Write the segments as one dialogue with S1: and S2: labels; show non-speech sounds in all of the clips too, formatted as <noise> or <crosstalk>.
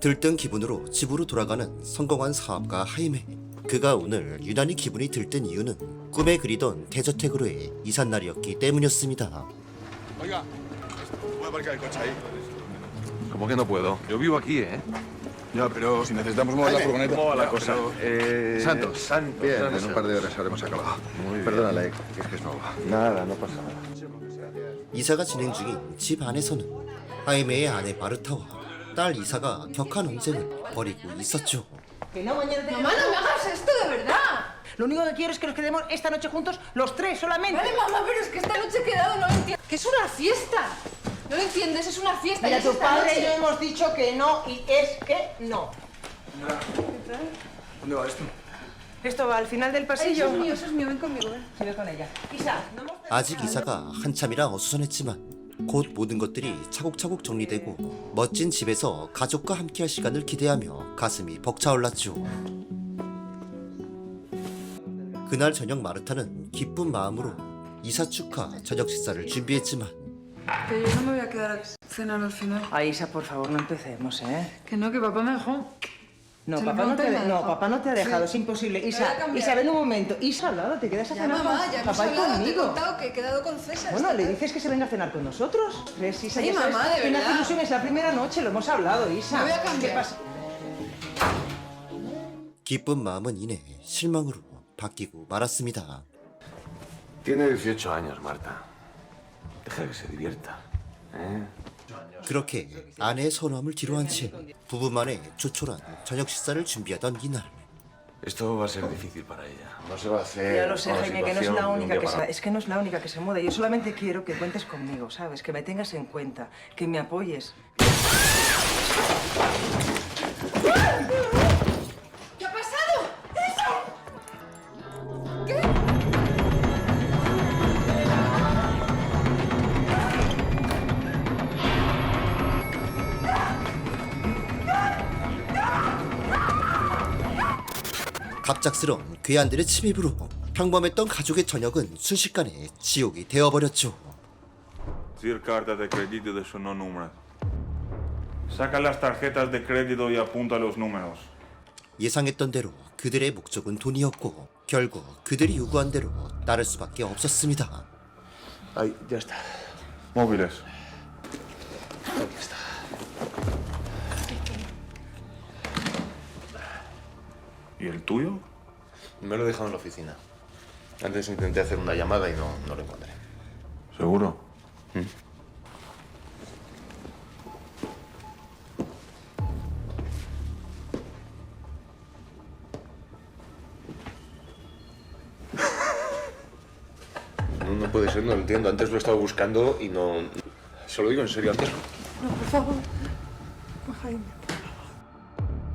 S1: 들뜬 기분으로 집으로 돌아가는 성공한 사업가 하이메. 그가 오늘 유난히 기분이 들뜬 이유는 꿈에 그리던 대저택으로의 이삿날이었기 때문이었습니다.
S2: Oiga, ¿puede aparcar el coche ahí?
S3: ¿Cómo que no puedo? Yo vivo aquí, ¿eh?
S2: Ya, pero si necesitamos mover la furgoneta.
S3: ¿Cómo va la cosa? Eh,
S4: Santos.
S3: Santos.
S4: Bien,
S3: Santos.
S4: en un par de horas habremos acabado.
S3: Muy bien.
S4: Perdónale, es que es nuevo.
S3: Nada, no pasa nada.
S1: 이사가 진행 중인 집 안에서는 하이메의 아내 마르타와 딸 이사가 격한 논쟁을 벌이고 있었죠.
S5: Lo único que quiero es que nos quedemos esta noche juntos los tres solamente.
S6: Vale, mamá, pero es que esta noche he quedado, no lo entiendo. Que es una fiesta. No lo entiendes, es una fiesta. y
S5: Mira, tu padre y yo hemos dicho que no y es que no.
S2: ¿Dónde va esto?
S5: Esto va al final del
S6: Ay,
S5: pasillo.
S6: eso es mío, eso es mío, ven conmigo, ven.
S5: Sigues con ella. Isa, no hemos...
S1: 아직 이사가 한참이라 어수선했지만 곧 모든 것들이 차곡차곡 정리되고 멋진 집에서 가족과 함께할 시간을 기대하며 가슴이 벅차올랐죠. 그날 저녁 마르타는 기쁜 마음으로 이사 축하 저녁 식사를 준비했지만
S7: Que yo no me voy a quedar a cenar al final.
S5: Ay, Isa, por favor, no empecemos, ¿eh?
S7: Que no, que papá me dejó.
S5: No,
S7: Se lo
S5: papá no, te,
S7: pregunté y me
S5: no,
S7: dejó.
S5: papá no te ha dejado, es
S7: Sí.
S5: imposible.
S6: voy a
S5: Isa,
S6: cambiar.
S5: Isa, ven un momento. Isa, al lado, te quedas a
S6: Ya,
S5: cenar
S6: mamá,
S5: con
S6: ya hemos
S5: papá y
S6: hablado, te he
S5: conmigo.
S6: contado que he quedado con César.
S5: Bueno,
S6: esta
S5: le
S6: tarde.
S5: dices que se venga a cenar con nosotros. ¿Ves, Isa?
S6: Ay,
S5: ya sabes
S6: mamá, de
S5: que me hace
S6: verdad.
S5: ilusión, es la primera noche, lo hemos hablado, Isa.
S6: Me voy a cambiar.
S5: ¿Qué pasa?
S1: 기쁜 마음은 이내 실망으로 바뀌고 말았습니다.
S3: Tiene 18 años, Marta. Deja que se divierta. ¿eh?
S1: 그렇게 아내의 선호함을 뒤로한 채 부부만의 조촐한 저녁 식사를 준비하던 이날
S3: Esto va a ser difícil para ella. No se va a hacer.
S5: Ya lo sé,
S3: con la
S5: Jaime, que no es
S3: situación
S5: la
S3: de un
S5: única
S3: día
S5: que
S3: para
S5: se, es que no es la única que se muda. Yo solamente quiero que cuentes conmigo, ¿sabes? Que me tengas en cuenta, que me apoyes.
S1: 갑작스런 괴한들의 침입으로 평범했던 가족의 저녁은 순식간에 지옥이 되어버렸죠.
S8: Cartas de crédito de sus números. Saca las tarjetas de crédito y apunta los números.
S1: 예상했던 대로 그들의 목적은 돈이었고 결국 그들이 요구한 대로 따를 수밖에 없었습니다.
S3: Ahí, ya está.
S8: Móviles.
S3: Ahí está.
S8: ¿Y el tuyo?
S4: Me lo he dejado en la oficina. Antes intenté hacer una llamada y no, no lo encontré.
S8: ¿Seguro? <laughs>
S4: No, no puede ser, no lo entiendo. Antes lo he estado buscando y no... Se lo digo en serio, antes...
S7: No, por favor. Jaime.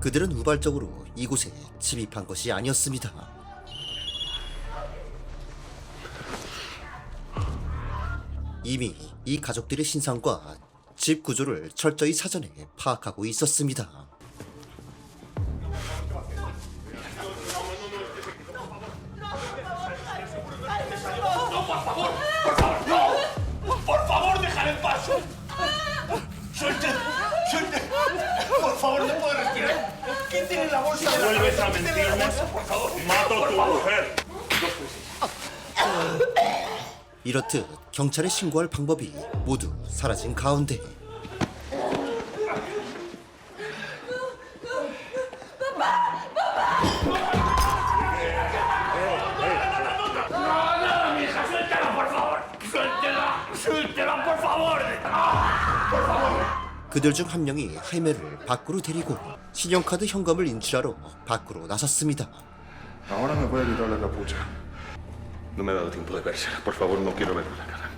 S1: 그들은 우발적으로 이곳에 침입한 것이 아니었습니다. 이미 이 가족들의 신상과 집 구조를 철저히 사전에 파악하고 있었습니다.
S8: Vuelves a mentirme. Mato a tu mujer.
S1: 이렇듯 경찰에 신고할 방법이 모두 사라진 가운데 그들 중 한 명이 하이메를 밖으로 데리고 신용카드 현금을 인출하러 밖으로 나섰습니다.
S2: Ahora me la capucha.
S4: No me ha dado tiempo de vérsela. Por favor, no quiero verle la cara.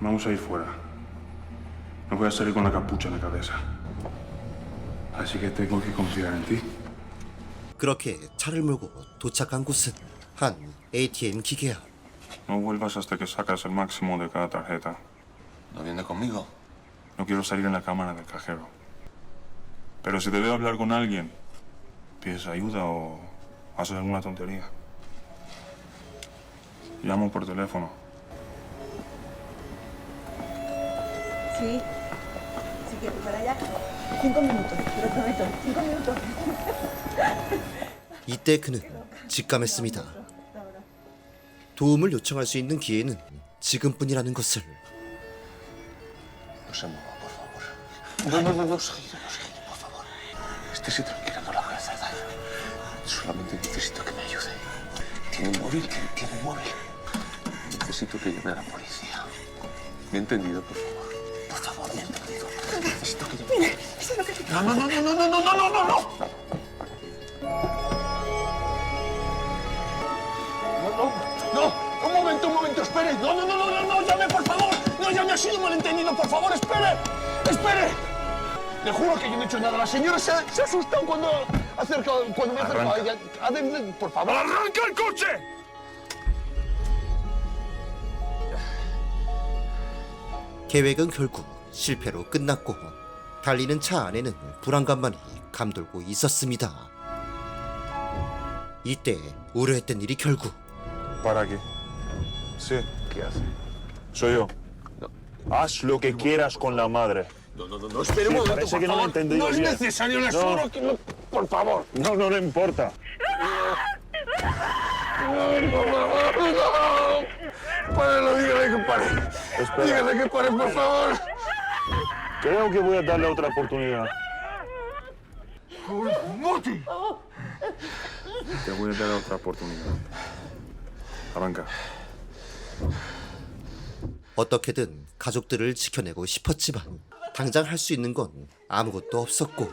S8: Vamos a ir fuera. No voy a salir con la capucha en la cabeza. Así que tengo que confiar en ti.
S1: 그렇게 차를 몰고 도착한 곳은 한 ATM 기계야.
S8: No vuelvas hasta que sacas el máximo de cada tarjeta.
S4: ¿No viene conmigo?
S8: No quiero salir en la cámara del cajero. Pero si te veo hablar con alguien, pides ayuda o haces alguna tontería. Llamo por teléfono.
S7: Sí. Sí,
S9: que para allá. Cinco minutos, te lo prometo. Cinco minutos.
S1: 이때 그는 직감했습니다. 도움을 요청할 수 있는 기회는 지금뿐이라는 것을.
S10: No se mueva, por favor. No, no, no, no, Said, no, Said, por favor. Estése tranquila, no a hacer daño. Solamente necesito que me ayude. ¿Tiene un móvil? ¿Tiene un móvil? Necesito que llame a la policía. ¿Me ha entendido, por favor? Por favor, me ha entendido. Necesito que llame. No, no, no, no, no, no, no, no, no, no. No, no, no, un momento, un momento, espere. No, no, no, no, no, no, llame, por favor. No llame, ha sido malentendido, por favor, espere. Espere. Le juro que yo no he hecho nada. La señora se, se asusta cuando, acerca, cuando me acerco a ella. Ha por favor. ¡Arranca el coche!
S1: 계획은 결국 실패로 끝났고 달리는 차 안에는 불안감만이 감돌고 있었습니다. 이때 우려했던 일이 결국
S8: ¿Para qué? Sí,
S10: ¿Qué hace?
S8: soy yo. Haz lo que quieras con la madre.
S10: No, no, no, no, espere un
S8: Sí,
S10: momento,
S8: parece
S10: por
S8: que no me he
S10: favor.
S8: entendido
S10: No es
S8: bien.
S10: necesario, le
S8: No.
S10: juro que no. Por favor.
S8: No, no le importa.
S10: Ay, por favor, no. Páralo, dígale que pare.
S8: Espera.
S10: Dígale que pare, por favor.
S8: Creo que voy a darle otra oportunidad.
S10: ¡Moti!
S8: Te voy a dar otra oportunidad. Arranca.
S1: 어떻게든 가족들을 지켜내고 싶었지만 당장 할 수 있는 건 아무것도 없었고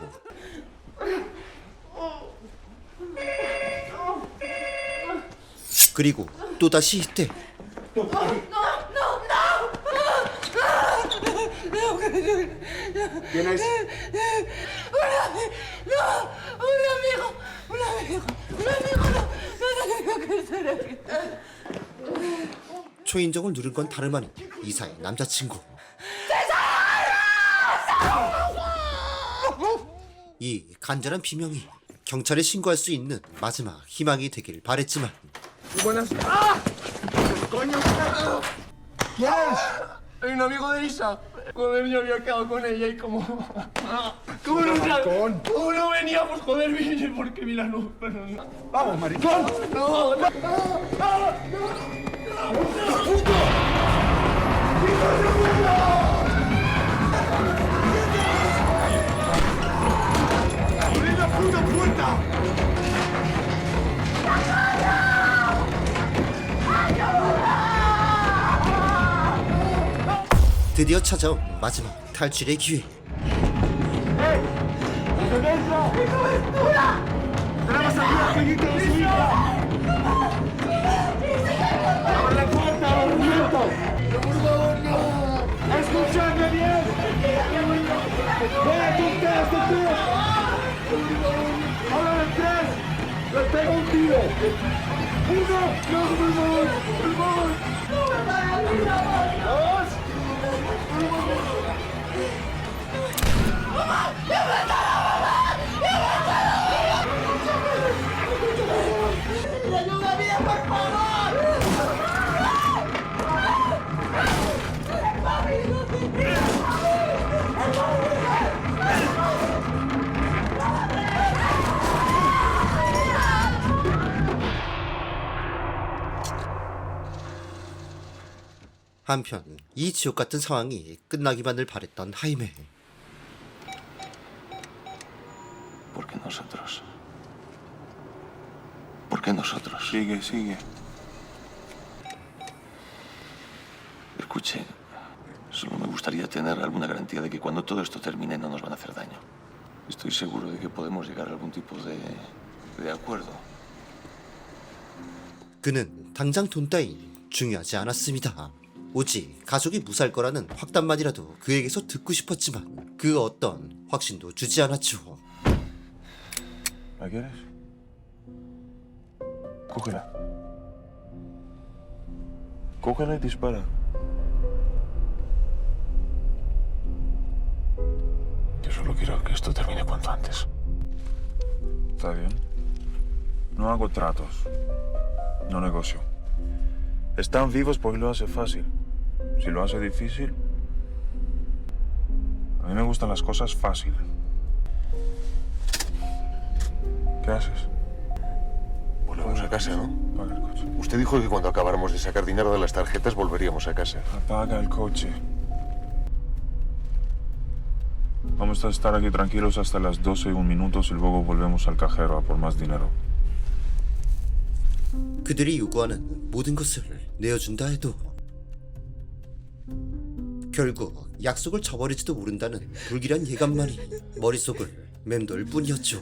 S1: 그리고 또다시 이때
S6: Un amigo, un amigo, un amigo, no, no tengo que estar aquí.
S1: 초인종을 누른 건 다름 아닌 이사의 남자친구 이 간절한 비명이 경찰에 신고할 수 있는 마지막 희망이 되길 바랬지만
S10: Hay un amigo de Isa. Joder, yo había quedado con ella y como... ¿Cómo no, maricón? ¿Cómo no veníamos? Joder, vine porque mira, no... pero no. ¡Vamos, maricón! ¡No, no!
S1: 드디어 찾아온 마지막 탈출의 기회.
S10: Uno, dos, por favor, por favor.
S1: 한편 이 지옥 같은 상황이 끝나기만을 바랬던 하이메
S10: ¿Por qué nosotros? ¿Por qué nosotros?
S8: Sigue, sigue.
S10: Escuche, solo me gustaría tener alguna garantía de que cuando todo esto termine no nos van a hacer daño. Estoy seguro de que podemos llegar a algún tipo de, de acuerdo.
S1: 그는 당장 돈 따윈 중요하지 않았습니다. 오직 가족이 무사할 거라는 확답만이라도 그에게서 듣고 싶었지만 그 어떤 확신도 주지 않았죠.
S10: Quiero que esto termine cuanto antes.
S8: ¿Está bien? No hago tratos. No negocio. Están vivos porque lo hace fácil. Si lo hace difícil, A mí me gustan las cosas fácil. ¿Qué haces?
S4: Volvemos a casa, ¿no?
S8: Apaga el coche.
S4: Usted dijo que cuando acabáramos de sacar dinero de las tarjetas volveríamos a casa.
S8: Apaga el coche. Vamos a estar aquí tranquilos hasta las 12 y un minutos y luego volvemos al cajero a por más dinero.
S1: 그들이 요구하는 모든 것을 내어준다 해도 결국 약속을 저버리지도 모른다는 불길한 예감만이 머릿속을 맴돌 뿐이었죠.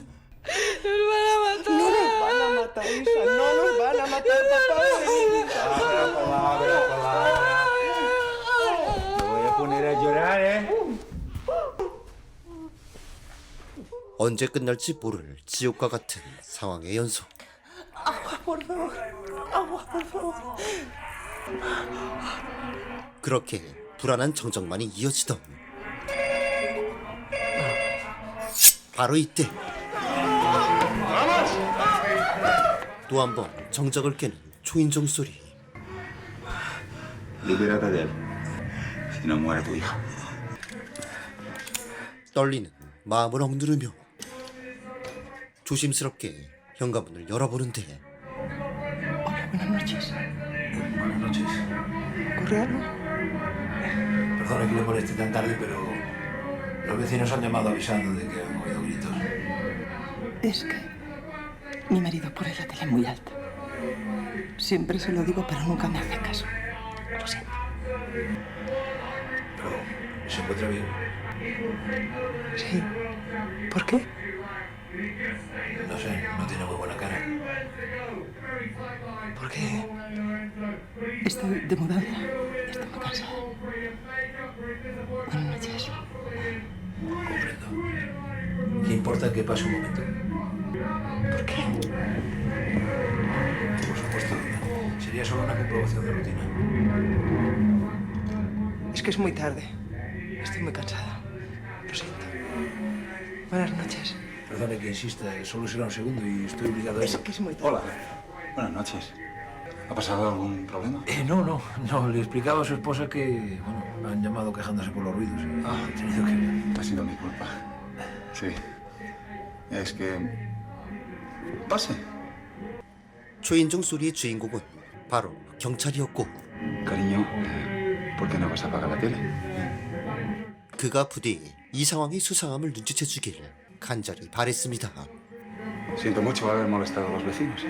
S1: 언제 끝날지 모를 지옥과 같은 상황의 연속. 그렇게 불안한 정적만이 이어지던 바로 이때 또 한 번 정적을 깨는 초인종 소리
S3: Libérate de él. Si no muere tu hija.
S1: 떨리는 마음을 억누르며 조심스럽게 현관문을 열어보는데
S5: Buenas noches.
S3: Buenas noches.
S5: ¿Ocurre algo?
S3: Perdone que le moleste tan tarde, pero los vecinos han llamado avisando de que han oído gritos.
S5: Es que mi marido pone la tele muy alta. Siempre se lo digo, pero nunca me hace caso. Lo siento.
S3: Encuentra bien.
S5: Sí. ¿Por qué?
S3: No sé, no tiene muy buena cara.
S5: Porque estoy de mudanza. Estoy muy cansada. Buenas noches.
S3: Comprendo. ¿Le importa que pase un momento?
S5: ¿Por qué?
S3: Por supuesto. Sería solo una comprobación de rutina.
S5: Es que es muy tarde. Estoy muy cansada. Lo siento. Buenas noches.
S3: Perdone que insista, solo será un segundo y estoy obligado a
S5: Es
S3: ello.
S5: que es muy tarde.
S11: Hola. Buenas noches. ¿Ha pasado algún problema?
S3: Eh, no, no, no. Le explicaba a su esposa que, bueno, me han llamado quejándose por los ruidos. y
S11: Ah.
S3: he tenido que...
S11: Ha sido mi culpa. Sí. Es que... Pase.
S1: 초인종 소리의 주인공은 바로 경찰이었고
S11: Cariño, eh, ¿por qué no vas a apagar la tele?
S1: 그가 부디 이 상황의 수상함을 눈치채주길 간절히 바랬습니다.
S11: Siento mucho haber molestado a los vecinos.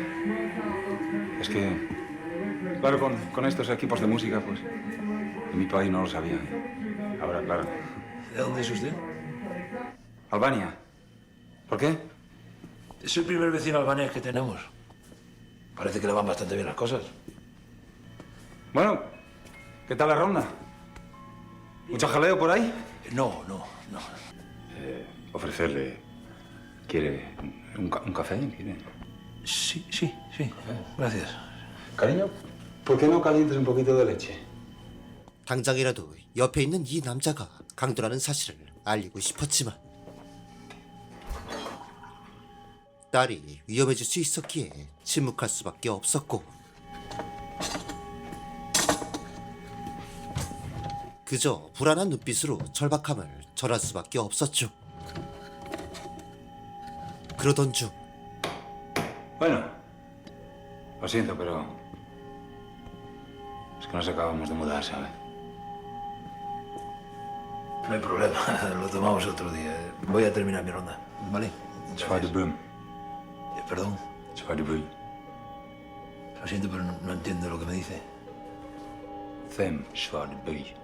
S11: Es que... Claro, con, con estos equipos de música, pues... En mi país no lo sabía. Ahora, claro.
S3: ¿De dónde es usted?
S11: Albania. ¿Por qué?
S3: Es el primer vecino albanés que tenemos. Parece que le van bastante bien las cosas.
S11: Bueno, ¿qué tal la ronda? ¿Mucho jaleo por ahí?
S3: No, no, no.
S11: ofrecerle... ¿Quiere un, ca- un café? ¿Quiere?
S3: Sí, sí, sí. Gracias.
S11: Cariño, ¿por qué no calientes un poquito de leche?
S1: 당장이라도 옆에 있는 이 남자가 강도라는 사실을 알리고 싶었지만 딸이 위험해질 수 있었기에 침묵할 수밖에 없었고 그저 불안한 눈빛으로 절박함을 절할 수밖에 없었죠. 그러던 중
S11: Bueno, lo siento, pero... Es que nos acabamos de mudar, ¿sabes?
S3: No hay problema, lo tomamos otro día. Voy a terminar mi ronda, ¿vale?
S11: Zwaar de boom.
S3: Eh, Perdón,
S11: Zwaar de boel.
S3: lo siento, pero no, no entiendo lo que me dice.
S11: Fem, zwaar de boel.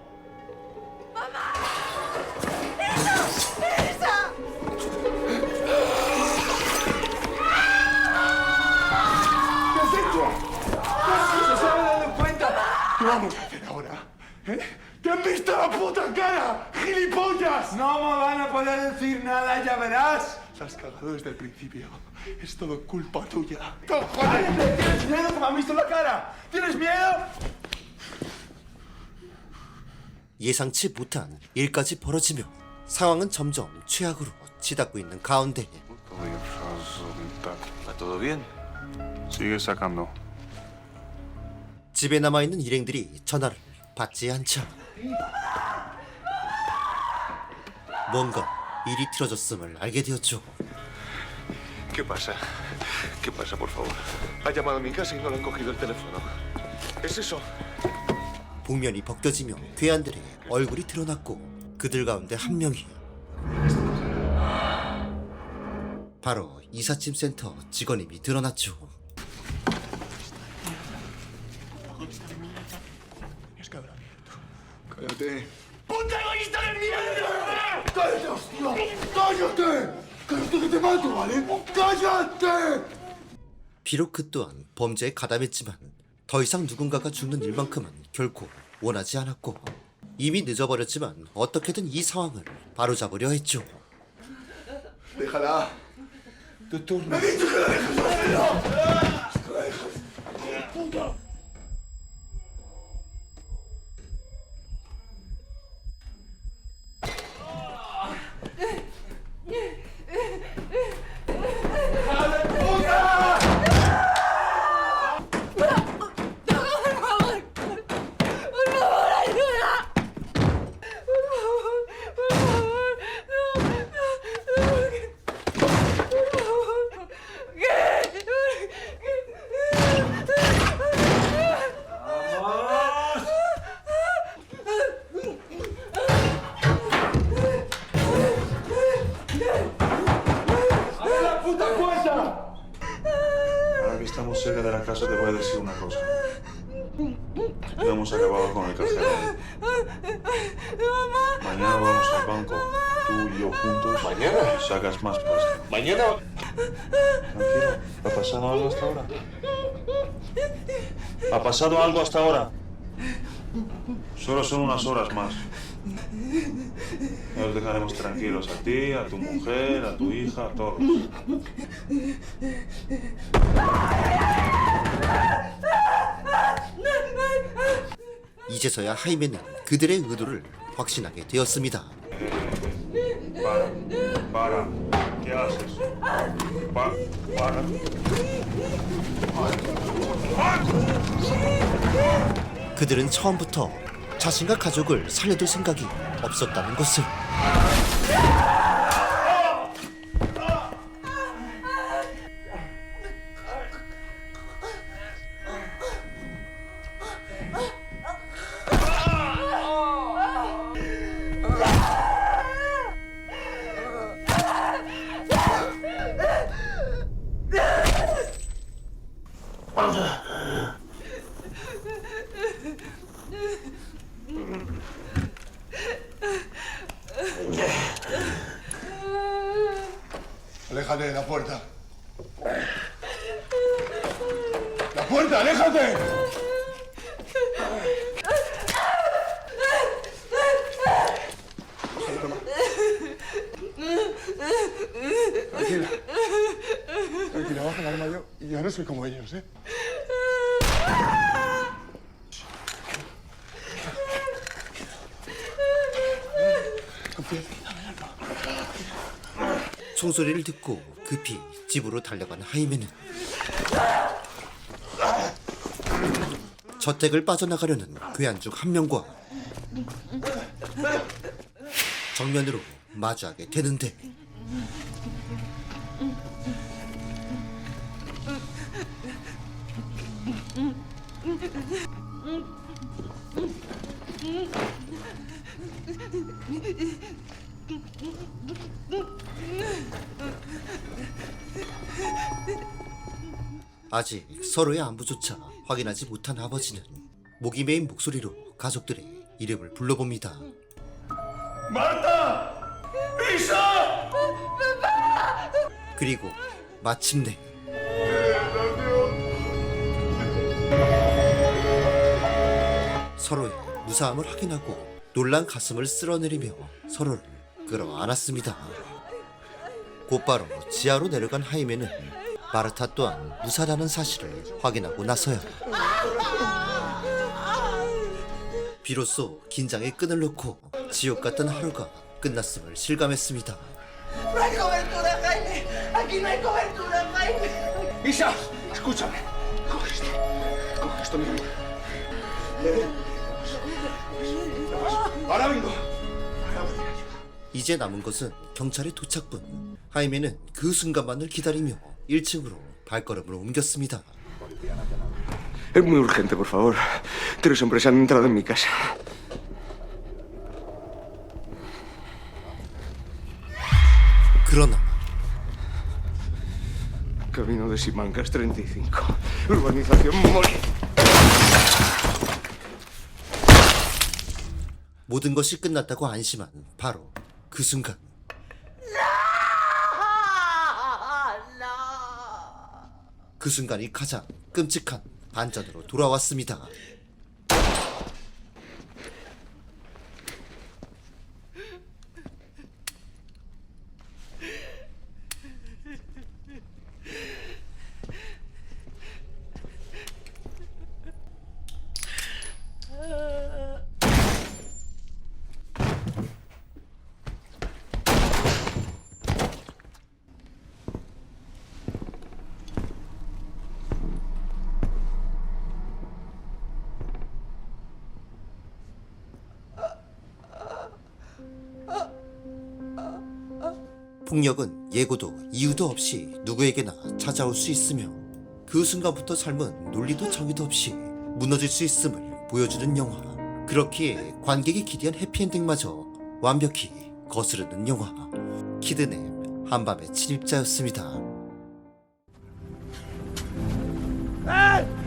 S2: vamos a hacer ahora? ¿Eh? ¡Te han visto la puta cara! ¡Gilipollas!
S3: No me van a poder decir nada, ya verás.
S2: La has cagado desde el principio. Es todo culpa tuya. ¡Cojones! ¿Tienes miedo que me han visto la cara? ¿Tienes miedo?
S1: 예상치 못한 일까지 벌어지며 상황은 점점 최악으로 치닫고 있는 가운데. 집에 남아있는 일행들이 전화를 받지 않자 뭔가 일이 틀어졌음을 알게 되었죠.
S3: ¿Qué pasa? ¿Qué pasa, por favor? Ha llamado a mi casa y no le han cogido el teléfono. ¿Es eso?
S1: 복면이 벗겨지며 괴한들의 얼굴이 드러났고 그들 가운데 한 명이 바로 이삿짐 센터 직원임이 드러났죠.
S2: Cállate. ¡Puta egoísta de mierda! ¡Cállate, hostia! ¡Cállate! ¡Cállate que te mato, ¿vale? ¡Cállate!
S1: 비록 그 또한 범죄에 가담했지만 더 이상 누군가가 죽는 일만큼은 결코 원하지 않았고 이미 늦어버렸지만 어떻게든 이 상황을 바로잡으려 했죠.
S2: Déjala.
S3: Tu turno.
S6: Por
S8: estamos cerca de la casa te voy a decir una cosa. No hemos acabado con el cajero. Mañana vamos al banco, tú y yo juntos.
S3: ¿Mañana?
S8: Sacas más pasta.
S3: Mañana.
S8: Tranquilo. ¿Ha pasado algo hasta ahora? ¿Ha pasado algo hasta ahora? Solo son unas horas más. Ya os dejaremos tranquilos a ti, a tu mujer, a tu hija, a todos.
S1: 이제서야 하이메는 그들의 의도를 확신하게 되었습니다.
S8: Para, para. ¿Qué haces? Pa- para.
S1: 그들은 처음부터 자신과 가족을 살려둘 생각이 없었다는 것을
S2: Aléjate de la puerta. ¡La puerta, aléjate! Tranquila. Tranquila, baja el arma yo. Yo no soy como ellos, ¿eh?
S1: 총소리를 듣고 급히 집으로 달려간 하이메는 저택을 빠져나가려는 괴한 중 한 명과 정면으로 마주하게 되는데 아직 서로의 안부조차 확인하지 못한 아버지는 목이 메인 목소리로 가족들의 이름을 불러봅니다.
S2: ¡Marta! ¡Isa!
S1: 그리고 마침내 서로의 무사함을 확인하고 놀란 가슴을 쓸어내리며 서로를 끌어안았습니다. 곧바로 지하로 내려간 하이메는 마르타 또한 무사라는 사실을 확인하고 나서야 비로소 긴장의 끈을 놓고 지옥 같던 하루가 끝났음을 실감했습니다. 이제 남은 것은 경찰의 도착뿐. 하이메는 그 순간만을 기다리며 1층으로 발걸음을 옮겼습니다.
S12: Es muy urgente, por favor. Tres hombres han entrado en mi casa.
S1: 그러나
S12: Camino de Simancas 35. Urbanización Mori.
S1: 모든 것이 끝났다고 안심한 바로 그 순간 그 순간이 가장 끔찍한 반전으로 돌아왔습니다. 폭력은 예고도 이유도 없이 누구에게나 찾아올 수 있으며 그 순간부터 삶은 논리도 정의도 없이 무너질 수 있음을 보여주는 영화. 그렇기에 관객이 기대한 해피엔딩마저 완벽히 거스르는 영화. 키드냅 한밤의 침입자였습니다.
S13: 아!